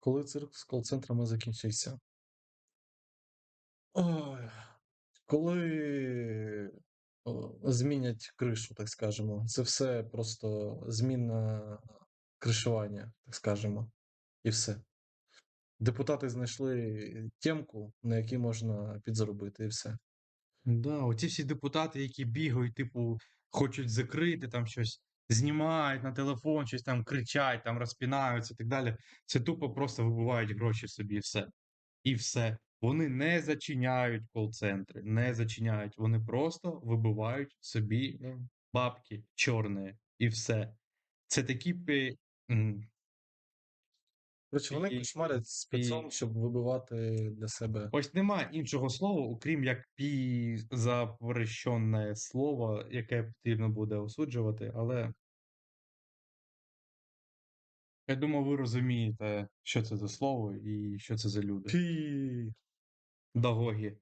Коли цирк з кол-центрами закінчився? Ой, коли змінять кришу, так скажемо. Це все просто зміна кришування, так скажемо, і все. Депутати знайшли темку, на якій можна підзаробити, і все. Да, оці всі депутати, які бігають, типу, хочуть закрити там щось, знімають на телефон, щось там кричать, там розпинаються і так далі. Це тупо просто вибивають гроші собі і все. І все. Вони не зачиняють кол-центри, не зачиняють. Вони просто вибивають собі бабки чорні і все. Це такі пи... м, Коротше, вони І- кошмарять спецом, щоб вибивати для себе. Ось немає іншого слова, окрім як пі запрещене слово, яке потрібно буде осуджувати, але. Я думаю, ви розумієте, що це за слово і що це за люди. Пі. Дагоги.